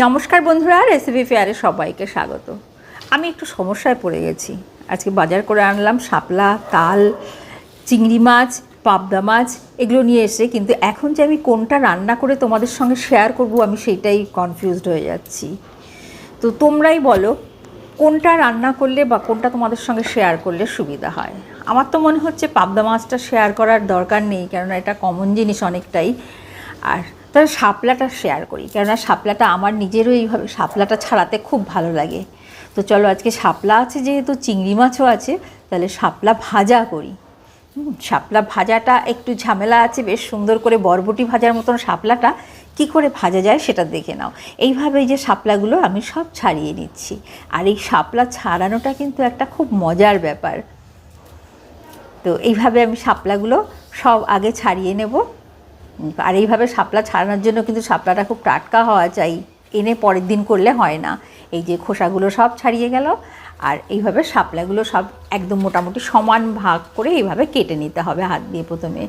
নমস্কার বন্ধুরা রেসিপি ফেয়ারে সবাইকে স্বাগত। আমি একটু সমস্যায় পড়ে গেছি। আজকে বাজার করে আনলাম শাপলা, তাল, চিংড়ি মাছ, পাবদা মাছ, এগুলো নিয়ে এসে কিন্তু এখন যে আমি কোনটা রান্না করে তোমাদের সঙ্গে শেয়ার করব, আমি সেটাই কনফিউজড হয়ে যাচ্ছি। তো তোমরাই বলো, কোনটা রান্না করলে বা কোনটা তোমাদের সঙ্গে শেয়ার করলে সুবিধা হয়? আমার তো মনে হচ্ছে পাবদা মাছটা শেয়ার করার দরকার নেই, কেননা এটা কমন জিনিস অনেকটাই। আর তাহলে শাপলাটা শেয়ার করি। কেননা শাপলাটা আমার নিজেরও এইভাবে, শাপলাটা ছাড়াতে খুব ভালো লাগে। তো চলো আজকে শাপলা আছে যেহেতু, চিংড়ি মাছও আছে, তাহলে শাপলা ভাজা করি। শাপলা ভাজাটা একটু ঝামেলা আছে, বেশ সুন্দর করে বরবটি ভাজার মতন শাপলাটা, কি করে ভাজা যায় সেটা দেখে নাও। এইভাবে এই যে শাপলাগুলো আমি সব ছাড়িয়ে নিচ্ছি। আর এই শাপলা ছাড়ানোটা কিন্তু একটা খুব মজার ব্যাপার। তো এইভাবে আমি শাপলাগুলো সব আগে ছাড়িয়ে নেব। আর এইভাবে শাপলা ছাড়ানোর জন্য কিন্তু শাপলাটা খুব টাটকা হওয়া চাই। এনে পরের দিন করলে হয় না। এই যে খোসাগুলো সব ছাড়িয়ে গেল আর এইভাবে শাপলাগুলো সব একদম মোটামুটি সমান ভাগ করে এইভাবে কেটে নিতে হবে হাত দিয়ে প্রথমে।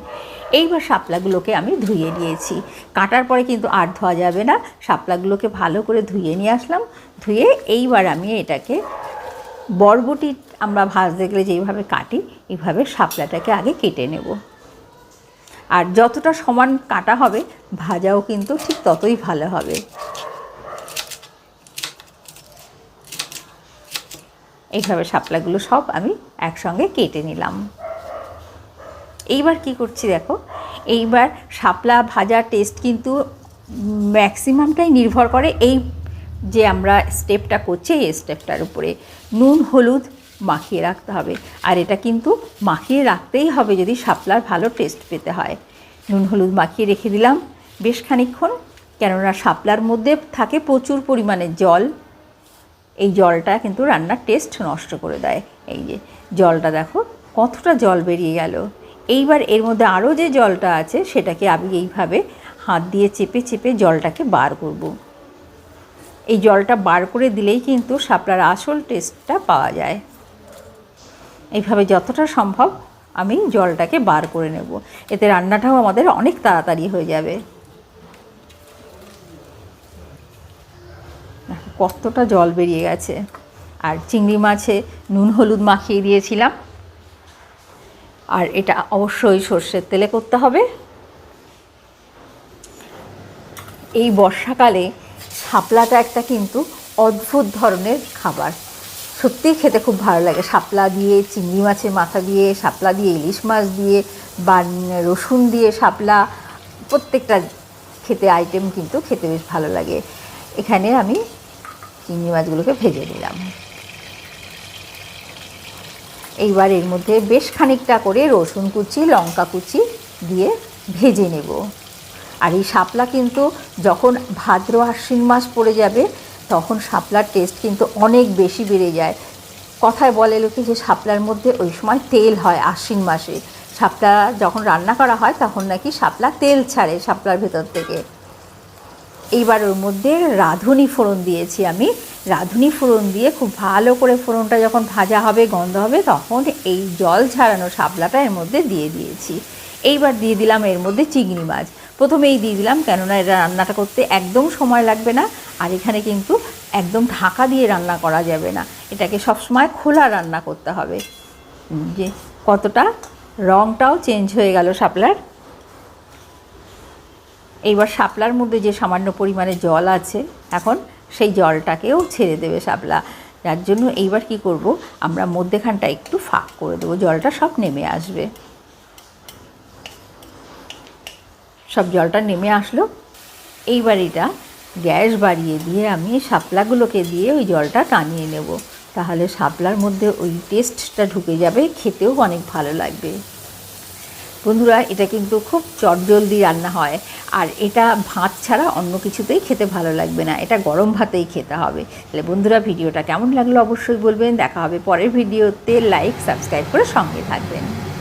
এইবার শাপলাগুলোকে আমি ধুয়ে নিয়েছি। কাটার পরে কিন্তু আর ধোয়া যাবে না। শাপলাগুলোকে ভালো করে ধুয়ে নিয়ে আসলাম। ধুয়ে এইবার আমি এটাকে বরবটি আমরা ভাজতে গেলে যেইভাবে কাটি, এইভাবে শাপলাটাকে আগে কেটে নেব। আর যতটা সমান কাটা হবে, ভাজাও কিন্তু ঠিক ততই ভালো হবে। এইভাবে শাপলাগুলো সব আমি একসঙ্গে কেটে নিলাম। এইবার কি করছি দেখো, এইবার শাপলা ভাজা টেস্ট কিন্তু ম্যাক্সিমামটাই নির্ভর করে এই যে আমরা স্টেপটা করছি, এই স্টেপটার উপরে। নুন, হলুদ মাখিয়ে রাখতে হবে। আর এটা কিন্তু মাখিয়ে রাখতেই হবে যদি শাপলার ভালো টেস্ট পেতে হয়। নুন, হলুদ মাখিয়ে রেখে দিলাম বেশ খানিকক্ষণ। কেননা শাপলার মধ্যে থাকে প্রচুর পরিমাণে জল। এই জলটা কিন্তু রান্নার টেস্ট নষ্ট করে দেয়। এই যে জলটা দেখো, কতটা জল বেরিয়ে গেল। এইবার এর মধ্যে আরও যে জলটা আছে, সেটাকে আমি এইভাবে হাত দিয়ে চেপে চেপে জলটাকে বার করব। এই জলটা বার করে দিলেই কিন্তু শাপলার আসল টেস্টটা পাওয়া যায়। এইভাবে যতটা সম্ভব আমি জলটাকে বার করে নেব। এতে রান্নাটাও আমাদের অনেক তাড়াতাড়ি হয়ে যাবে। কতটা জল বেরিয়ে গেছে। আর চিংড়ি মাছে নুন হলুদ মাখিয়ে দিয়েছিলাম। আর এটা অবশ্যই সর্ষের তেলে করতে হবে। এই বর্ষাকালে শাপলাটা একটা কিন্তু অদ্ভুত ধরনের খাবার। সত্যিই খেতে খুব ভালো লাগে। শাপলা দিয়ে, চিংড়ি মাছের মাথা দিয়ে, শাপলা দিয়ে, ইলিশ মাছ দিয়ে বা রসুন দিয়ে শাপলা, প্রত্যেকটা খেতে আইটেম কিন্তু খেতে বেশ ভালো লাগে। এখানে আমি চিংড়ি মাছগুলোকে ভেজে নিলাম। এইবার এর মধ্যে বেশ খানিকটা করে রসুন কুচি, লঙ্কা কুচি দিয়ে ভেজে নেব। আর এই শাপলা কিন্তু যখন ভাদ্র আশ্বিন মাস পড়ে যাবে তখন শাপলার টেস্ট কিন্তু অনেক বেশি বেড়ে যায়। কথায় বলে লোকে যে শাপলার মধ্যে ওই সময় তেল হয় আশ্বিন মাসে। শাপলা যখন রান্না করা হয় তখন নাকি শাপলা তেল ছাড়ে শাপলার ভেতর থেকে। এইবার ওর মধ্যে রাঁধুনি ফোড়ন দিয়েছি আমি। রাঁধুনি ফোড়ন দিয়ে খুব ভালো করে ফোড়নটা যখন ভাজা হবে, গন্ধ হবে, তখন এই জল ছাড়ানো শাপলাটা এর মধ্যে দিয়ে দিয়েছি। এইবার দিয়ে দিলাম এর মধ্যে চিংড়ি মাছ। প্রথমেই দিয়ে দিলাম কেননা এটা রান্নাটা করতে একদম সময় লাগবে না। আর এখানে কিন্তু একদম ঢাকা দিয়ে রান্না করা যাবে না। এটাকে সবসময় খোলা রান্না করতে হবে। যে কতটা রঙটাও চেঞ্জ হয়ে গেল শাপলার। এইবার শাপলার মধ্যে যে সামান্য পরিমাণে জল আছে, এখন সেই জলটাকেও ছেড়ে দেবে শাপলা। যার জন্য এইবার কি করব, আমরা মধ্যেখানটা একটু ফাঁক করে দেবো, জলটা সব নেমে আসবে। সব জলটা নেমে আসলো। এইবার এটা গ্যাস বাড়িয়ে দিয়ে আমি শাপলাগুলোকে দিয়ে ওই জলটা টানিয়ে নেব। তাহলে শাপলার মধ্যে ওই টেস্টটা ঢুকে যাবে, খেতেও অনেক ভালো লাগবে। বন্ধুরা, এটা কিন্তু খুব চটজলদি রান্না হয়। আর এটা ভাত ছাড়া অন্য কিছুতেই খেতে ভালো লাগবে না। এটা গরম ভাতেই খেতে হবে। তাহলে বন্ধুরা, ভিডিওটা কেমন লাগল অবশ্যই বলবেন। দেখা হবে পরের ভিডিওতে। লাইক সাবস্ক্রাইব করে সঙ্গে থাকবেন।